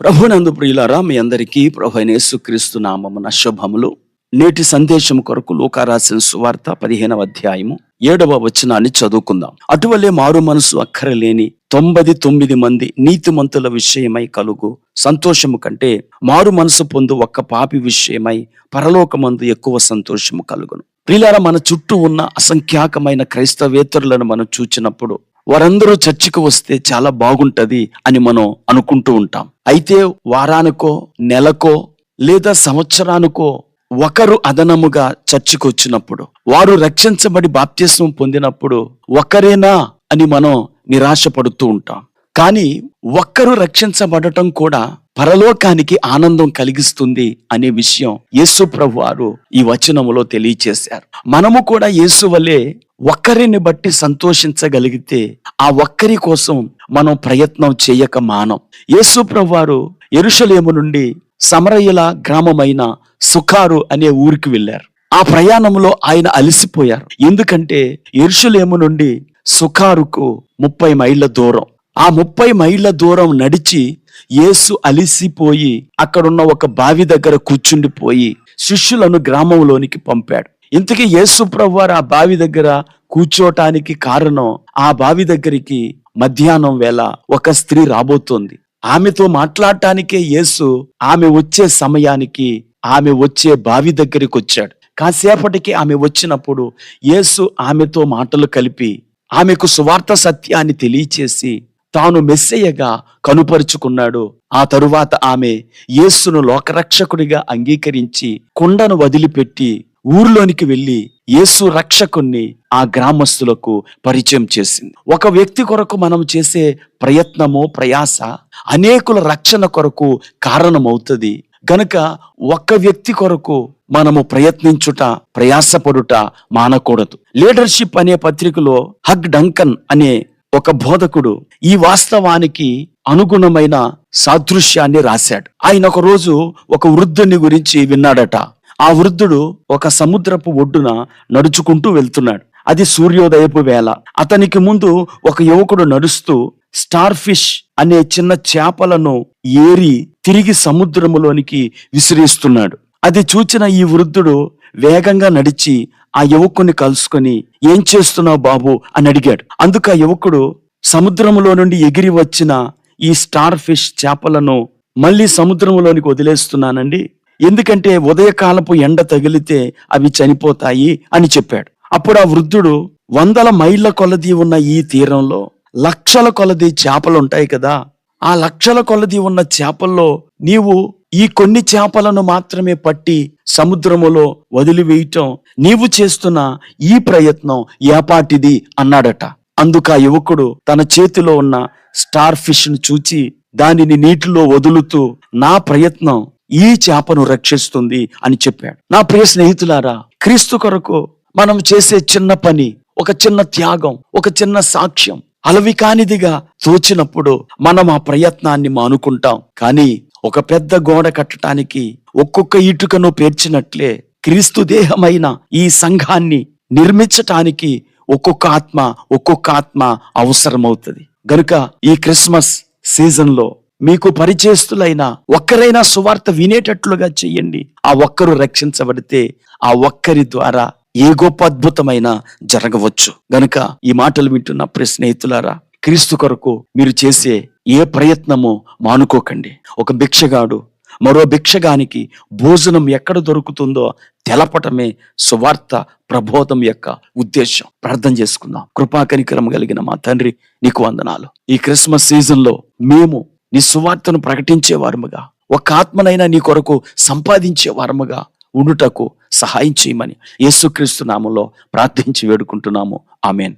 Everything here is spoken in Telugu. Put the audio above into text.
ప్రభునందు ప్రియులారా మీ అందరికీ ప్రభు యేసుక్రీస్తు నామమున శుభములు. నేటి సందేశం కొరకు లోకారాసిన సువార్త పదిహేనవ అధ్యాయము ఏడవ వచనాన్ని చదువుకుందాం. అటువలే మారు మనసు అక్కరలేని తొంభై తొమ్మిది మంది నీతిమంతుల విషయమై కలుగు సంతోషము కంటే మారు మనసు పొందు ఒక్క పాపి విషయమై పరలోకమందు ఎక్కువ సంతోషము కలుగును. ప్రియులారా మన చుట్టూ ఉన్న అసంఖ్యాకమైన క్రైస్తవేతరులను మనం చూచినప్పుడు వారందరూ చర్చికి వస్తే చాలా బాగుంటుంది అని మనం అనుకుంటూ ఉంటాం. అయితే వారానికో నెలకో లేదా సంవత్సరానికో ఒకరు అదనముగా చర్చికి వచ్చినప్పుడు వారు రక్షించబడి బాప్త్యసం పొందినప్పుడు ఒకరేనా అని మనం నిరాశపడుతూ ఉంటాం. కానీ ఒక్కరు రక్షించబడటం కూడా పరలోకానికి ఆనందం కలిగిస్తుంది అనే విషయం యేసు ప్రభు వారు ఈ వచనములో తెలియచేశారు. మనము కూడా యేసు వలె ఒక్కరిని బట్టి సంతోషించగలిగితే ఆ ఒక్కరి కోసం మనం ప్రయత్నం చేయక మానం. యేసు వారు ఎరుషలేము నుండి సమరయ్యల గ్రామమైన సుఖారు అనే ఊరికి వెళ్ళారు. ఆ ప్రయాణంలో ఆయన అలసిపోయారు. ఎందుకంటే ఎరుషులేము నుండి సుఖారుకు ముప్పై మైళ్ళ దూరం. ఆ ముప్పై మైళ్ళ దూరం నడిచి యేసు అలిసిపోయి అక్కడున్న ఒక బావి దగ్గర కూర్చుండిపోయి శిష్యులను గ్రామంలోనికి పంపాడు. ఇంతకీ యేసు ప్రభువారు ఆ బావి దగ్గర కూర్చోటానికి కారణం ఆ బావి దగ్గరికి మధ్యాహ్నం వేళ ఒక స్త్రీ రాబోతోంది. ఆమెతో మాట్లాడటానికే యేసు ఆమె వచ్చే సమయానికి ఆమె వచ్చే బావి దగ్గరికి వచ్చాడు. కాసేపటికి ఆమె వచ్చినప్పుడు యేసు ఆమెతో మాటలు కలిపి ఆమెకు సువార్త సత్యాన్ని తెలియచేసి తాను మెస్సయ్యగా కనుపరుచుకున్నాడు. ఆ తరువాత ఆమె యేసును లోకరక్షకుడిగా అంగీకరించి కుండను వదిలిపెట్టి ఊర్లోనికి వెళ్ళి యేసు రక్షకుణ్ణి ఆ గ్రామస్తులకు పరిచయం చేసింది. ఒక వ్యక్తి కొరకు మనం చేసే ప్రయత్నము ప్రయాస అనేకుల రక్షణ కొరకు కారణమవుతుంది. గనుక ఒక్క వ్యక్తి కొరకు మనము ప్రయత్నించుట ప్రయాసపడుట మానకూడదు. లీడర్షిప్ అనే పత్రికలో హగ్ డంకన్ అనే ఒక బోధకుడు ఈ వాస్తవానికి అనుగుణమైన సాదృశ్యాన్ని రాశాడు. ఆయన ఒక రోజు ఒక వృద్ధుని గురించి విన్నాడట. ఆ వృద్ధుడు ఒక సముద్రపు ఒడ్డున నడుచుకుంటూ వెళ్తున్నాడు. అది సూర్యోదయపు వేళ. అతనికి ముందు ఒక యువకుడు నడుస్తూ స్టార్ ఫిష్ అనే చిన్న చేపలను ఏరి తిరిగి సముద్రములోనికి విసిరేస్తున్నాడు. అది చూచిన ఈ వృద్ధుడు వేగంగా నడిచి ఆ యువకుని కలుసుకొని ఏం చేస్తున్నావు బాబు? అని అడిగాడు. అందుకు ఆ యువకుడు సముద్రములో నుండి ఎగిరి వచ్చిన ఈ స్టార్ ఫిష్ చేపలను మళ్ళీ సముద్రములోనికి వదిలేస్తున్నానండి. ఎందుకంటే ఉదయకాలపు ఎండ తగిలితే అవి చనిపోతాయి అని చెప్పాడు. అప్పుడు ఆ వృద్ధుడు వందల మైళ్ళ కొలది ఉన్న ఈ తీరంలో లక్షల కొలది చేపలు ఉంటాయి కదా ఆ లక్షల కొలది ఉన్న చేపల్లో నీవు ఈ కొన్ని చేపలను మాత్రమే పట్టి సముద్రములో వదిలివేయటం నీవు చేస్తున్న ఈ ప్రయత్నం ఏపాటిది అన్నాడట. అందుక ఆ యువకుడు తన చేతిలో ఉన్న స్టార్ ఫిష్ను చూచి దానిని నీటిలో వదులుతూ నా ప్రయత్నం ఈ చేపను రక్షిస్తుంది అని చెప్పాడు. నా ప్రియ స్నేహితులారా క్రీస్తు కొరకు మనం చేసే చిన్న పని ఒక చిన్న త్యాగం ఒక చిన్న సాక్ష్యం అలవి కానిదిగా తోచినప్పుడు మనం ఆ ప్రయత్నాన్ని మానుకుంటాం. కానీ ఒక పెద్ద గోడ కట్టడానికి ఒక్కొక్క ఇటుకను పేర్చినట్లే క్రీస్తు దేహమైన ఈ సంఘాన్ని నిర్మించటానికి ఒక్కొక్క ఆత్మ ఒక్కొక్క ఆత్మ అవసరమవుతుంది. గనుక ఈ క్రిస్మస్ సీజన్లో మీకు పరిచయస్తులైన ఒక్కరైనా సువార్త వినేటట్లుగా చెయ్యండి ఆ ఒక్కరు రక్షించబడితే ఆ ఒక్కరి ద్వారా ఏ గొప్ప అద్భుతమైన జరగవచ్చు. గనుక ఈ మాటలు వింటున్న ప్రియ స్నేహితులారా క్రీస్తు కొరకు మీరు చేసే ఏ ప్రయత్నమో మానుకోకండి. ఒక భిక్షగాడు మరో భిక్షగానికి భోజనం ఎక్కడ దొరుకుతుందో తెలపటమే సువార్త ప్రబోధం యొక్క ఉద్దేశం ప్రార్థన చేసుకుందాం. కృపాకనికరం కలిగిన మా తండ్రి నీకు వందనాలు. ఈ క్రిస్మస్ సీజన్లో మేము నీ సువార్తను ప్రకటించే వారముగా ఒక ఆత్మనైనా నీ కొరకు సంపాదించే వారముగా ఉండుటకు సహాయం చేయమని యేసుక్రీస్తు నామంలో ప్రార్థించి వేడుకుంటున్నాము. ఆమెన్.